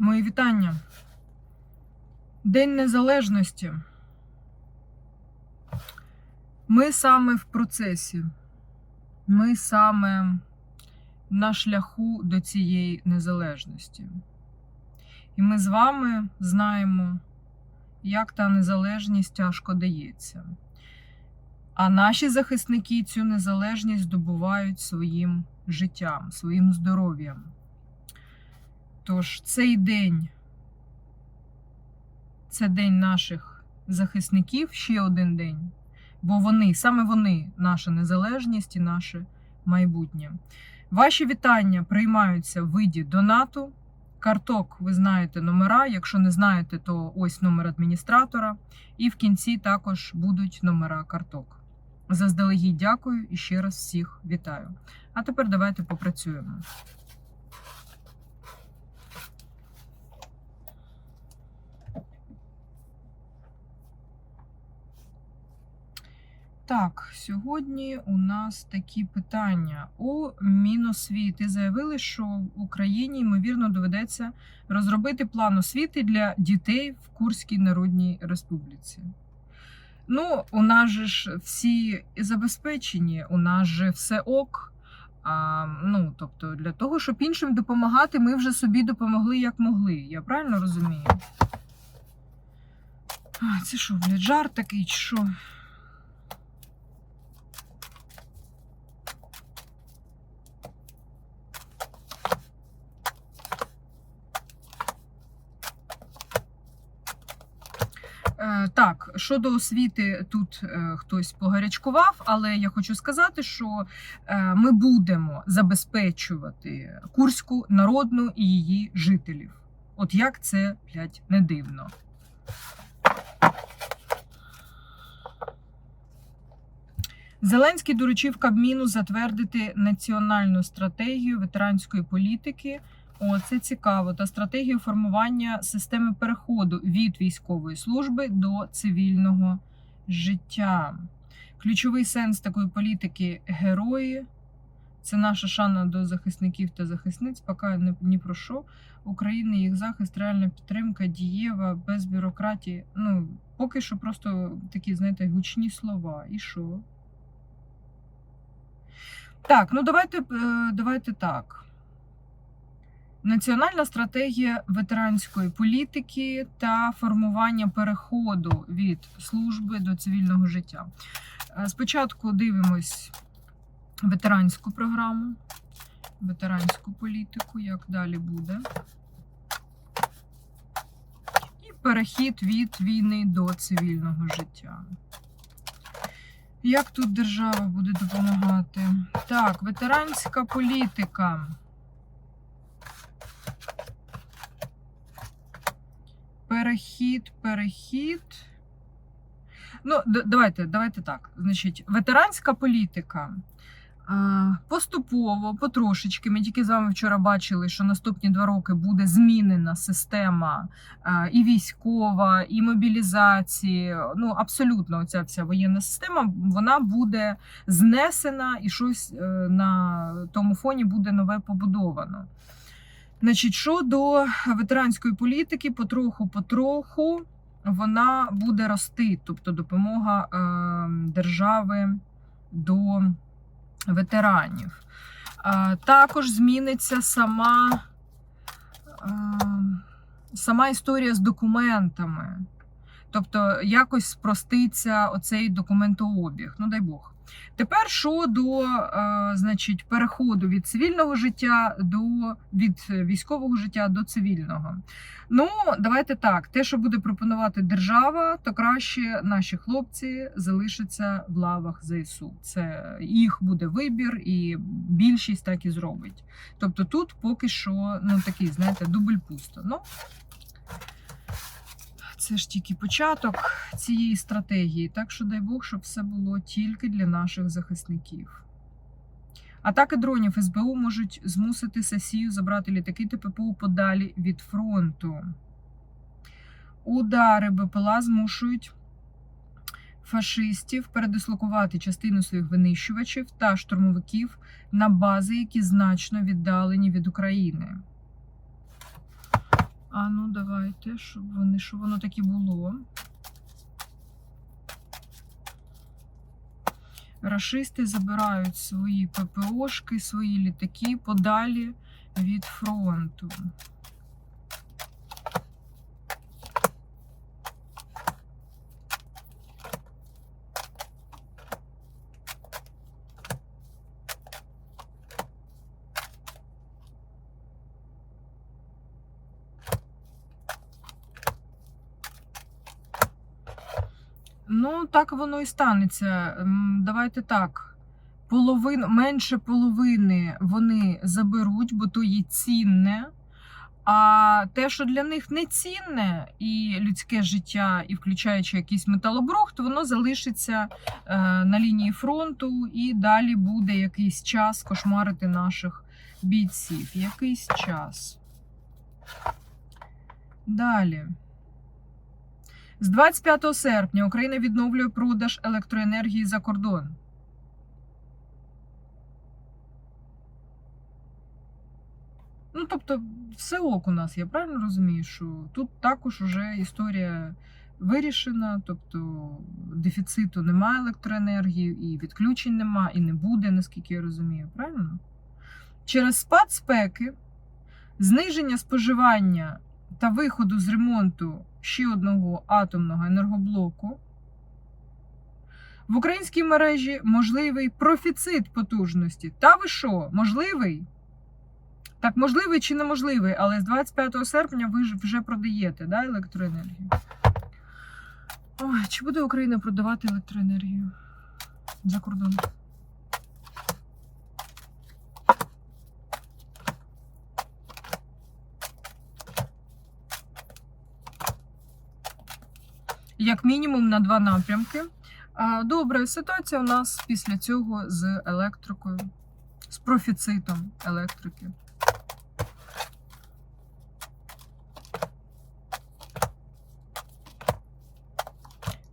Мої вітання. День Незалежності. Ми саме в процесі. Ми саме на шляху до цієї незалежності. І ми з вами знаємо, як та незалежність тяжко дається. А наші захисники цю незалежність здобувають своїм життям, своїм здоров'ям. Тож цей день це день наших захисників, ще один день. Бо вони, саме вони, наша незалежність і наше майбутнє. Ваші вітання приймаються в виді донату. Карток, ви знаєте номера. Якщо не знаєте, то ось номер адміністратора. І в кінці також будуть номера карток. Заздалегідь дякую і ще раз всіх вітаю. А тепер давайте попрацюємо. Так, сьогодні у нас такі питання. У Міносвіти заявили, що в Україні ймовірно доведеться розробити план освіти для дітей в Курській Народній Республіці. Ну, у нас же ж всі забезпечені, у нас же все ок. А, ну, тобто, для того, щоб іншим допомагати, ми вже собі допомогли як могли. Я правильно розумію? А, це що, блядь, жарт такий, чи що? Так, щодо освіти, тут е, хтось погарячкував, але я хочу сказати, що е, ми будемо забезпечувати Курську народну і її жителів. От як це, блядь, не дивно. Зеленський доручив Кабміну затвердити національну стратегію ветеранської політики. О, це цікаво. Та стратегію формування системи переходу від військової служби до цивільного життя. Ключовий сенс такої політики герої. Це наша шана до захисників та захисниць. Поки не ні про що. України, їх захист, реальна підтримка, дієва, без бюрократії. Ну, поки що просто такі, знаєте, гучні слова. І що? Так, ну давайте, е, давайте так. Національна стратегія ветеранської політики та формування переходу від служби до цивільного життя. Е, Спочатку дивимось ветеранську програму, ветеранську політику, як далі буде. І перехід від війни до цивільного життя. Як тут держава буде допомагати? Так, ветеранська політика. Перехід, перехід. Ну, давайте, давайте так. Значить, ветеранська політика. Поступово, потрошечки. Ми тільки з вами вчора бачили, що наступні два роки буде змінена система і військова, і мобілізації. Ну, абсолютно, оця вся воєнна система вона буде знесена і щось е, на тому фоні буде нове побудовано. Значить, щодо ветеранської політики, потроху-потроху вона буде рости, тобто допомога е, держави до ветеранів. Також зміниться сама, е, сама історія з документами. Тобто якось спроститься оцей документообіг. Ну, дай Бог. Тепер щодо е, значить, переходу від цивільного життя до від військового життя до цивільного. Ну, давайте так. Те, що буде пропонувати держава, то краще наші хлопці залишаться в лавах ЗСУ. Це їх буде вибір, і більшість так і зробить. Тобто тут поки що ну такий, знаєте, дубль пусто. Ну, це ж тільки початок цієї стратегії. Так що дай Бог, щоб все було тільки для наших захисників. Атаки дронів СБУ можуть змусити Сесію забрати літаки та ППУ подалі від фронту. Удари БПЛА змушують фашистів передислокувати частину своїх винищувачів та штурмовиків на бази, які значно віддалені від України. А ну давайте, щоб вони, щоб воно так було. Рашисти забирають свої ППОшки, свої літаки подалі від фронту. Ну, так воно і станеться. Давайте так. Половину, менше половини вони заберуть, бо то є цінне. А те, що для них не цінне, і людське життя, і включаючи якийсь металобрухт, воно залишиться е, на лінії фронту і далі буде якийсь час кошмарити наших бійців. Якийсь час. Далі. З 25 серпня Україна відновлює продаж електроенергії за кордон. Ну, тобто, все ок у нас, я правильно розумію, що тут також вже історія вирішена, тобто дефіциту немає електроенергії, і відключень нема, і не буде, наскільки я розумію, правильно? Через спад спеки, зниження споживання та виходу з ремонту ще одного атомного енергоблоку. В українській мережі можливий профіцит потужності. Та ви що, можливий? Так, можливий чи неможливий, але з 25 серпня ви ж вже продаєте да, електроенергію. Ой, чи буде Україна продавати електроенергію за кордон? Як мінімум на два напрямки. Добре, ситуація у нас після цього з електрикою, з профіцитом електрики.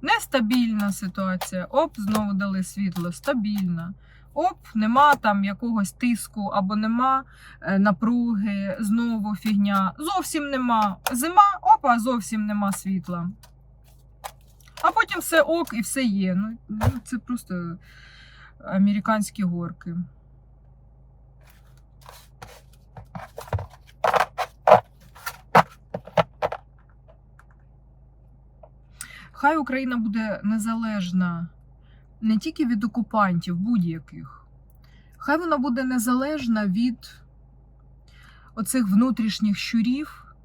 Нестабільна ситуація. Оп, знову дали світло. Стабільна. Оп, нема там якогось тиску або нема е, напруги, знову фігня. Зовсім нема. Зима, опа, зовсім нема світла. А потім все ок і все є. Ну, ну, це просто американські горки. Хай Україна буде незалежна не тільки від окупантів будь-яких. Хай вона буде незалежна від оцих внутрішніх щурів,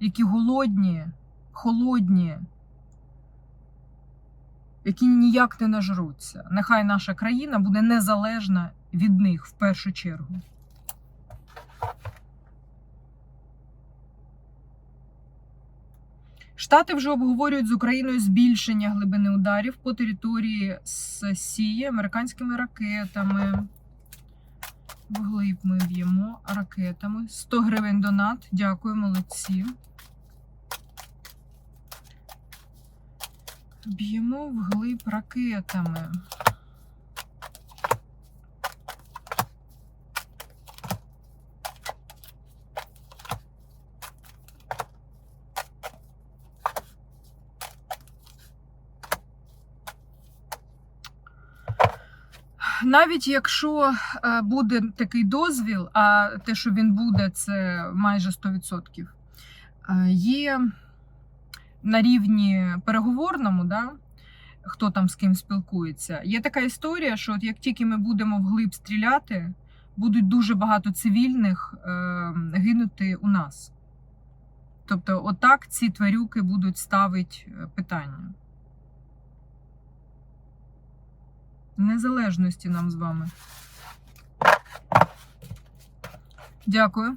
які голодні, холодні, які ніяк не нажруться. Нехай наша країна буде незалежна від них в першу чергу. Штати вже обговорюють з Україною збільшення глибини ударів по території Сії американськими ракетами. Вглиб ми б'ємо ракетами. 100 гривень донат. Дякую, молодці. Б'ємо вглиб ракетами. Навіть якщо е, буде такий дозвіл, а те, що він буде, це майже 100%, е, є на рівні переговорному, да, хто там з ким спілкується, є така історія, що от як тільки ми будемо вглиб стріляти, будуть дуже багато цивільних е, гинути у нас. Тобто, отак ці тварюки будуть ставити питання. Незалежності нам з вами. Дякую.